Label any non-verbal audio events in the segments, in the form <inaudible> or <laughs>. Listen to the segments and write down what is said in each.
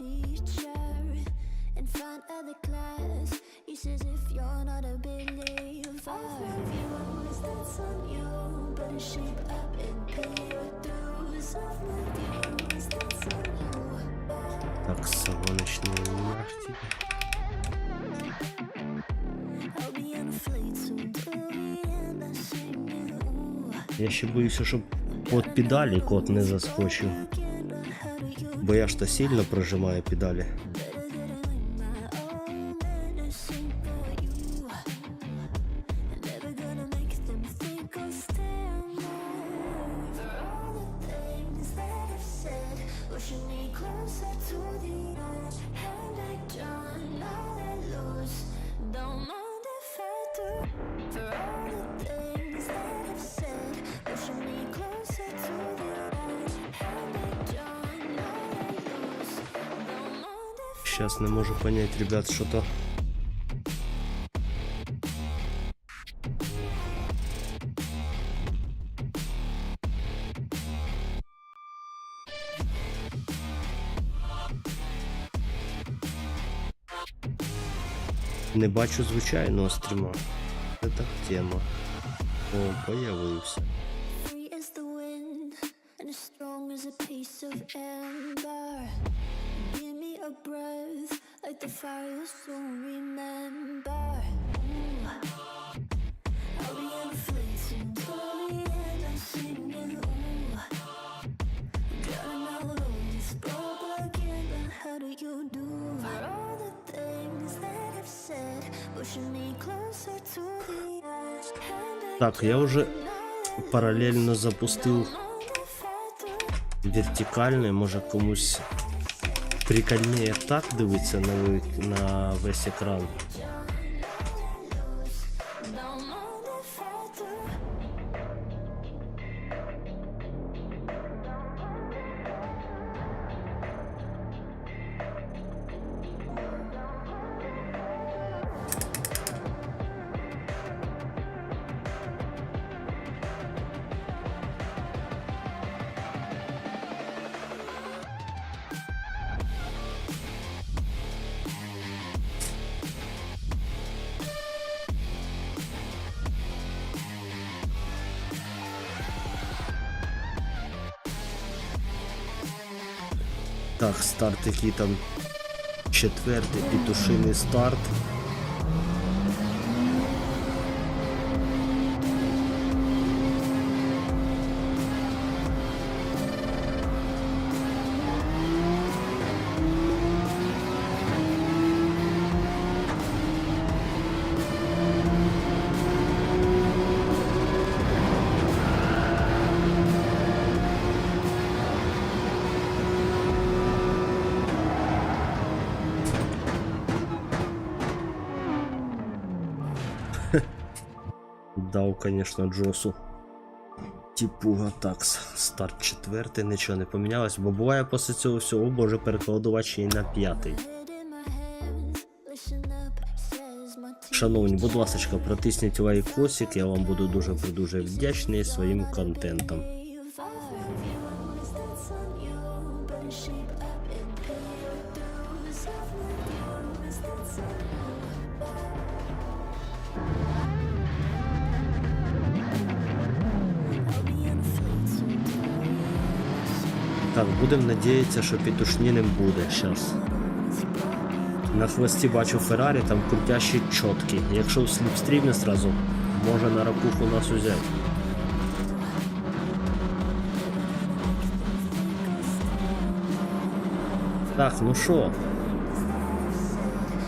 teacher in front of the class. He says if you're not a believer, you always dance on you. but Better shape up and pay your dues. I've you, always dance on you. Так, сонячний нахті. You. Я ще боюся, щоб от педалі кот не заскочив. Бо я ж то сильно прожимаю педалі. Сейчас не можу понять, ребят, що то. Не бачу звичайного стріма. Це так тема. О, появився. Free. Give breath like the fire you'll soon remember. Ooh. I'll be on a fleece until the end. I'm singing. Ooh. Drowning those broke again, but how do you do? For all the things that I've said, pushing me closer to the edge. Так, я вже know that паралельно запустив вертикальний, може комусь прикольніше так дивитися на, на весь екран. Так, старт який там четвертий петушиний старт. Дав, конечно, Джосу. Типуга такс. Старт четвертий, нічого не помінялось, бо буває після цього всього о боже, перекладувач і на п'ятий. Шановні, будь ласка, протисніть лайкосик, я вам буду дуже дуже вдячний своїм контентом. Так, будемо надіятися, що петушні не буде зараз. На хвості бачу Феррарі, там крутящі чотки. Якщо в сліпстрімі сразу, може на ракуху нас взяти. Так, ну що?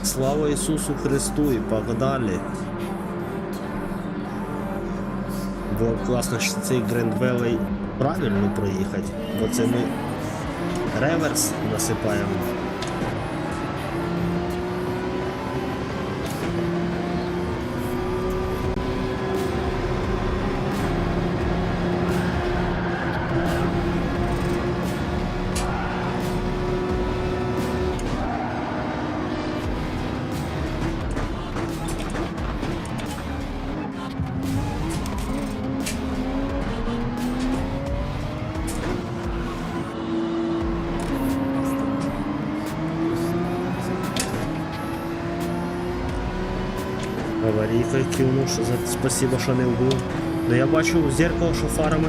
Слава Ісусу Христу і погнали. Було б класно, що цей Valley правильно проїхати, бо це ми реверс насипаємо. Аварійка кинув, що за спасибо, що не вбив. Ну я бачу зеркало, що фарами.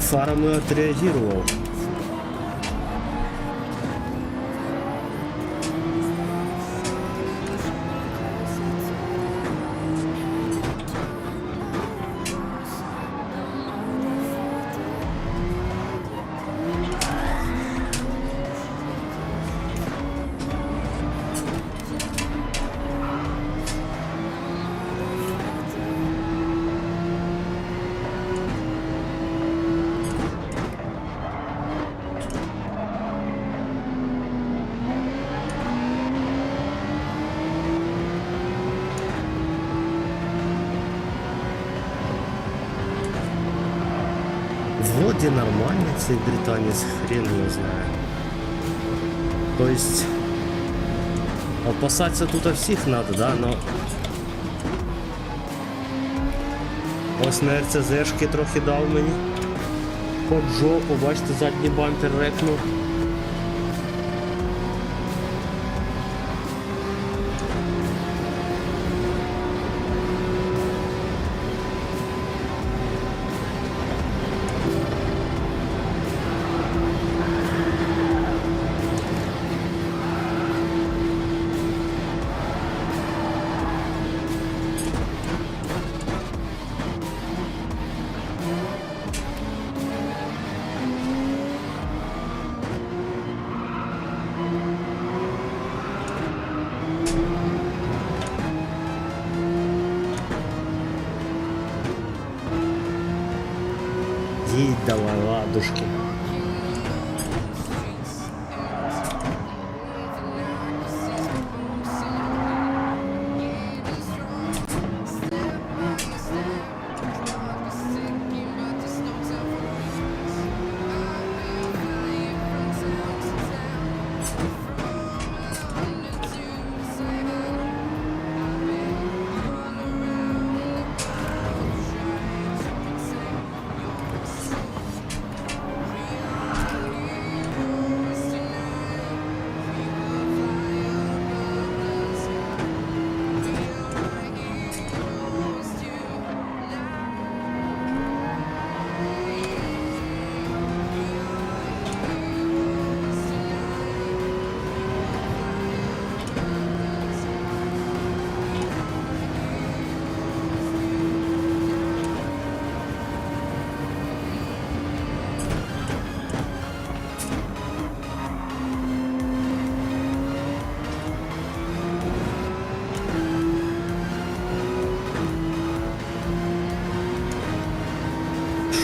Фарами отреагував. Вроде нормальный цей британец, хрен не знаю. То есть опасаться тут всіх надо, да, но ось на РЦЗшки трохи дав мені. Под жопу, бачите, задній бампер рекнув.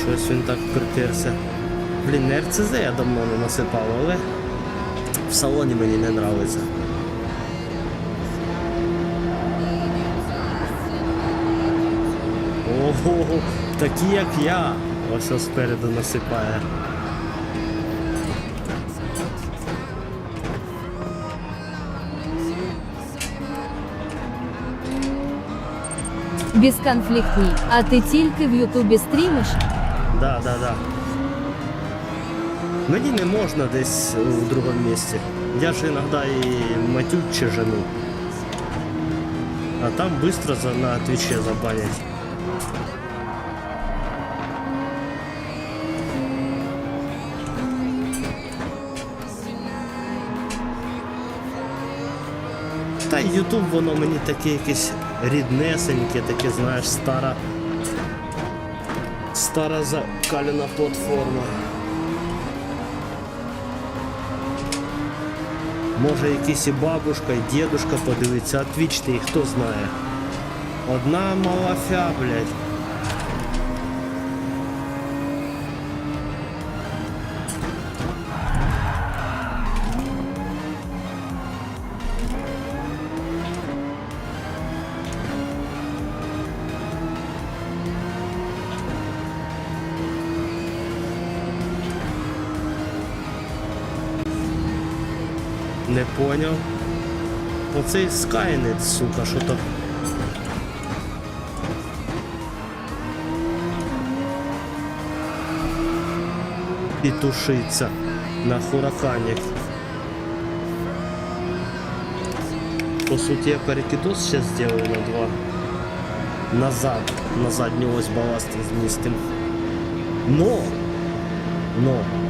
Щось він так притерся. Блін, не РЦЗ я давно не насипав, але в салоні мені не нравиться. Ого, такі як я. Ось ось спереду насипає. Безконфліктний. А ти тільки в Ютубі стрімиш? Да, да, да. Мені не можна десь в другому місці. Я ж іноді і матють чи жену. А там быстро за, на твіче забанять. Та й Ютуб воно мені таке якесь ріднесеньке, таке, знаєш, стара. Стара закалена платформа. Може якийсь і бабушка, і дідушка подивиться, а твіч ти хто знає. Одна малафя, блядь. поняв. Оцей Скайнет, сука, що то. І тушиться на хуракані. По суті, я перекидос ще зроблю на два. Назад, на задню ось балласт вмістим. Но! Но!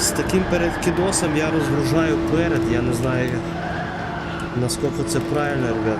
З таким перекидосом я розгружаю перед, я не знаю наскільки це правильно, ребят.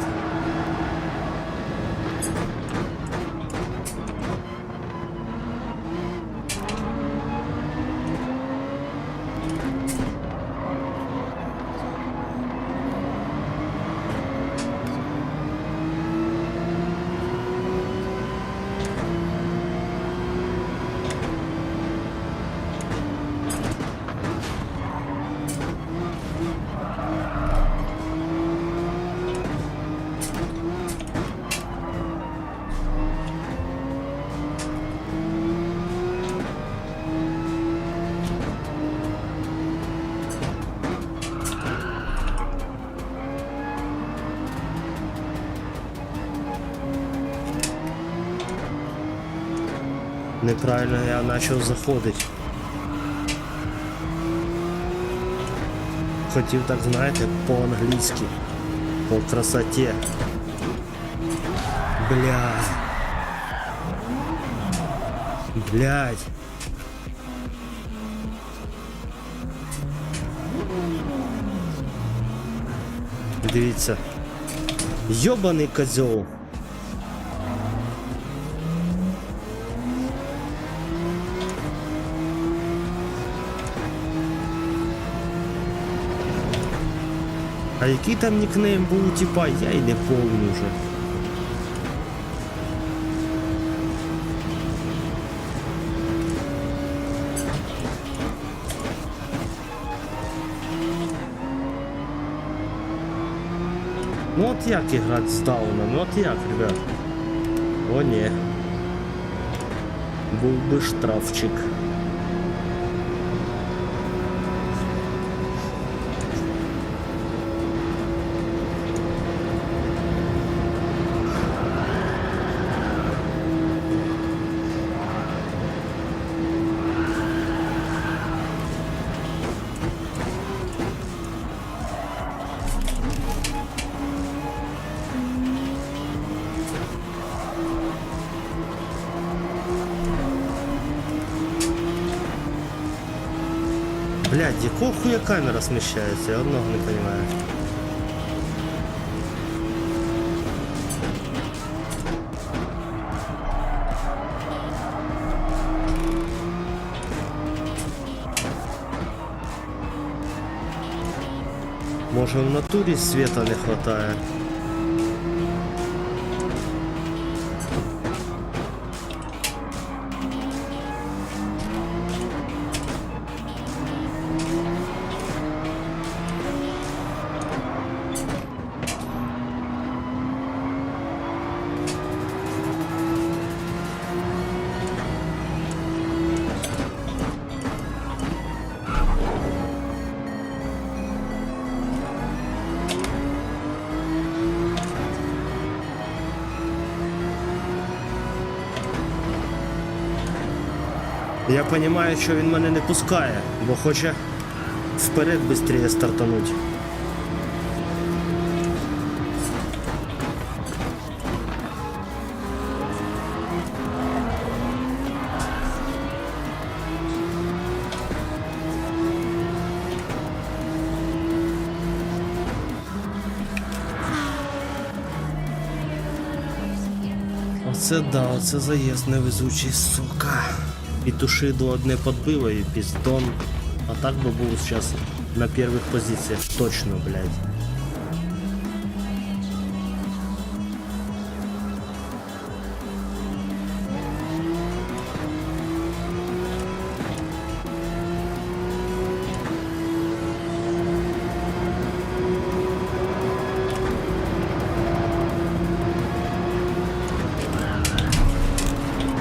Неправильно я почав заходити. Хотів так, знаєте, по-англійськи. По красоті. Блядь. Блядь. Дивіться. Йобаний козьол. А який там нікнейм був типа, я й не помню вже. Ну от як іграти з ну от як, ребят. О, ні. Був би штрафчик. Блядь, якого хуя камера сміщається? Я одного не розумію. Може в натурі света не хватає. Я розумію, що він мене не пускає, бо хоче вперед швидше стартануть. Оце да, оце заїзд невезучий, сука. І тушиду одне подбило і піздон. А так би був зараз на перших позиціях точно, блядь.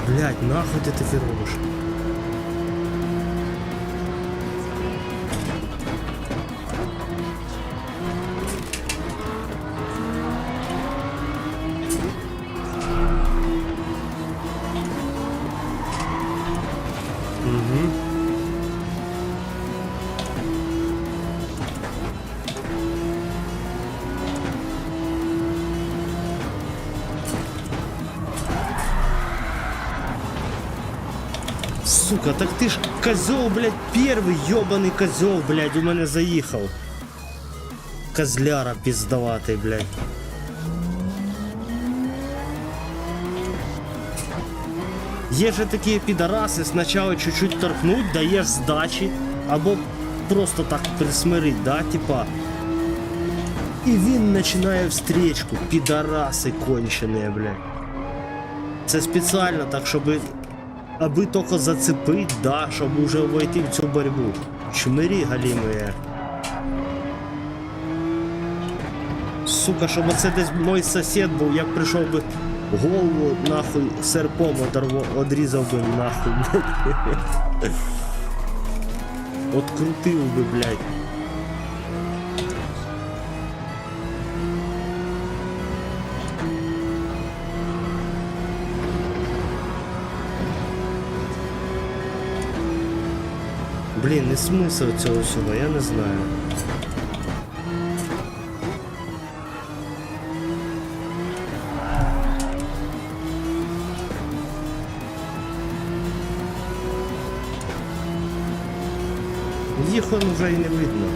Блядь, нахуй ти таке Сука, так ты ж козел, блядь, первый ёбаный козел, блядь, у мене заїхав. Козляра пиздоватый, блядь. Є же такі підараси, спочатку чуть-чуть торкнуть, даєш здачі, або просто так присмирить, да, типа. І він починає встречку, підараси кончені, блядь. Це спеціально так, щоб Аби тільки зацепить, да, щоб уже войти в цю боротьбу. Чмирі галімые. Сука, щоб оце десь мой сусід був, я прийшов би голову нахуй серпом оторво, одрізав би нахуй. Открутив би, блядь. Блін, не смисл цього всього, я не знаю. Їх он вже і не видно.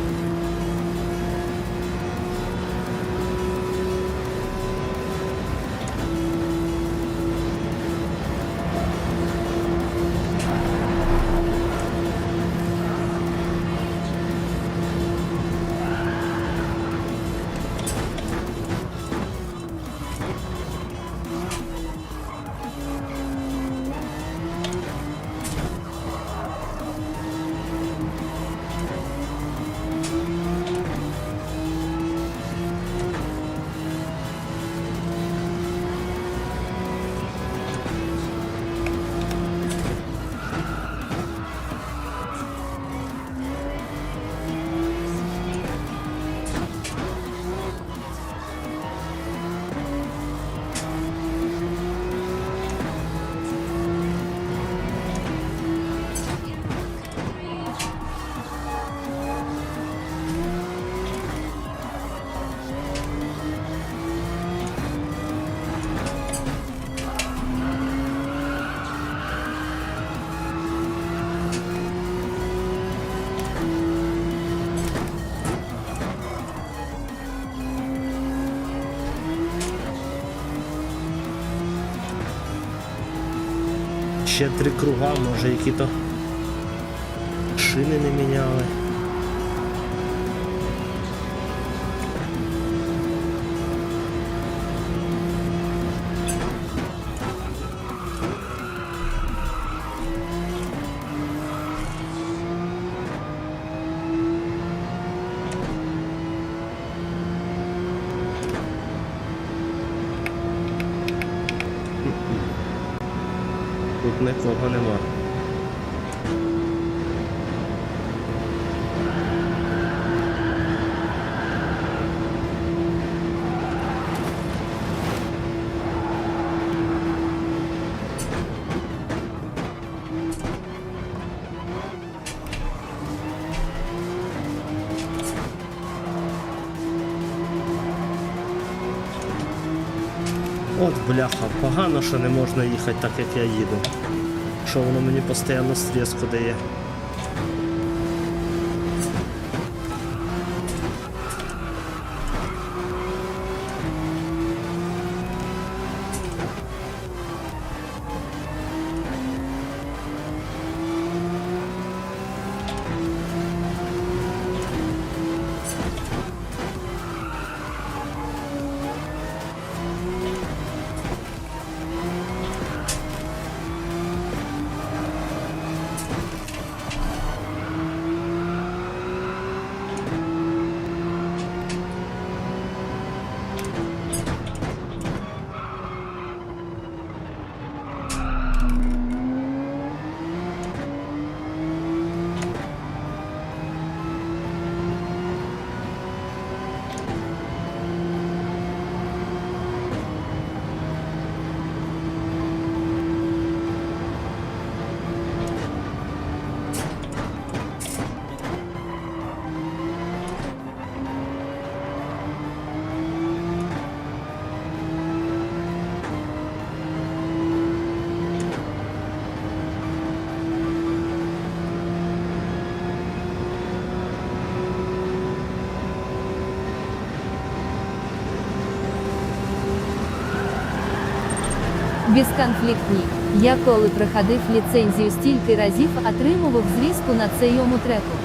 Ще три круга, може які-то шини не міняли. Тут нікого нема. Бляха, погано, що не можна їхати так, як я їду. Що воно мені постійно стріску дає. Безконфліктні. Я коли проходив ліцензію стільки разів, отримував звістку на цьому треку.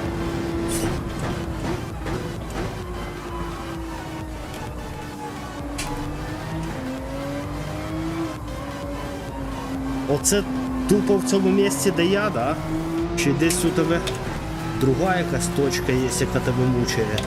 Оце тупо в цьому місці, де я, да? Чи десь у тебе друга якась точка є, яка тебе мучає?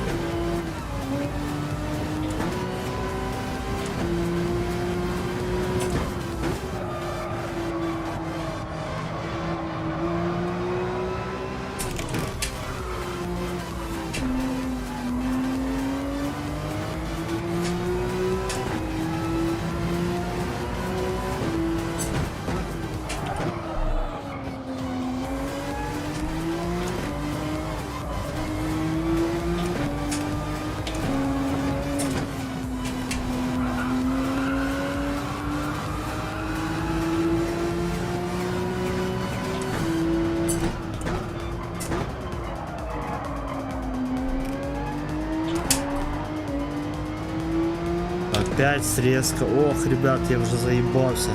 Опять срезка. Ох, ребят, я вже заїбався.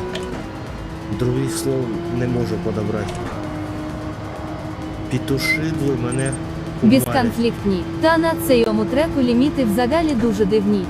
Других слов не можу подобрати. Пітушидли мене. Безконфліктні. Та на цьому треку ліміти взагалі дуже дивні.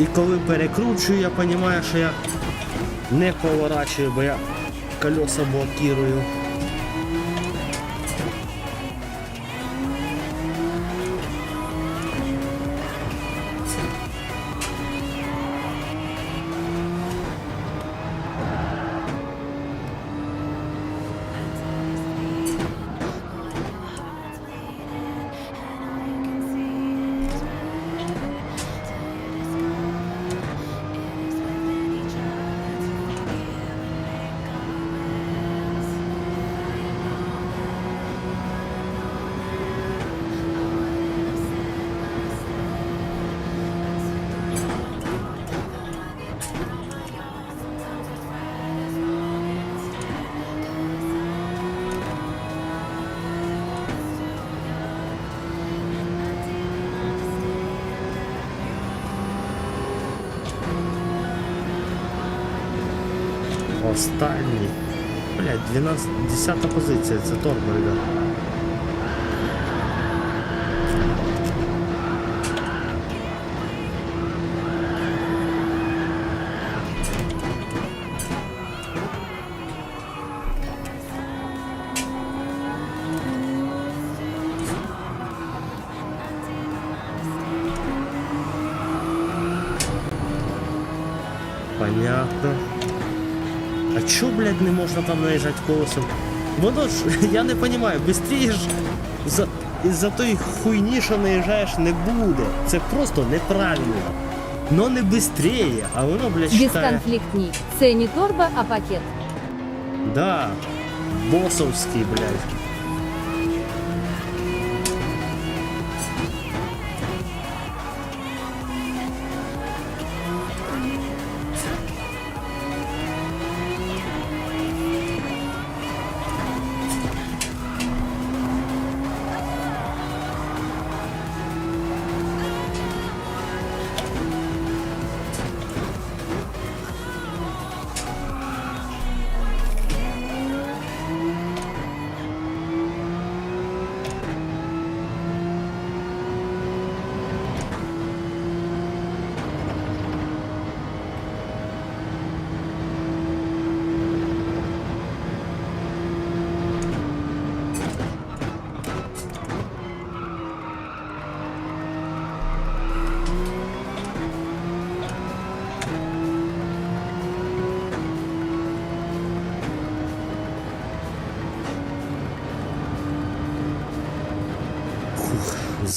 І коли перекручую, я розумію, що я не поворачую, бо я колеса блокирую. Останній. Блять, 12, 10 позиція, це торбо, ребят. Понятно. А чё, блядь, не можна там наїжджати колесом? Воно ж, <laughs> я не розумію, быстрее ж за, із-за тої хуйні, що наїжджаєш, не буде. Це просто неправильно. Но не быстрее, а воно, блядь, считає. Безконфліктні. Це не торба, а пакет. Да. Босовський, блядь.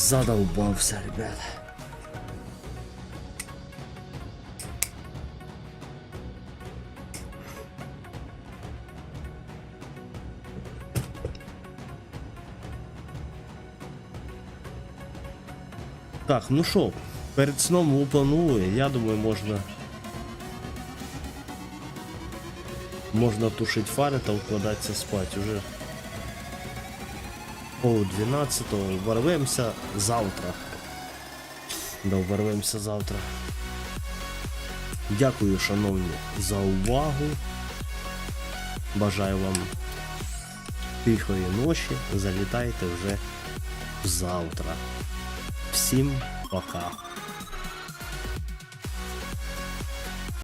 Задолбався, ребята. Так, ну що, перед сном лупанули, я думаю, можна. Можна тушити фари та вкладатися спати уже. Пол 12 ворвемося завтра. Да, ворвемося завтра. Дякую, шановні, за увагу. Бажаю вам тихої ночі. Залітайте вже завтра. Всім пока.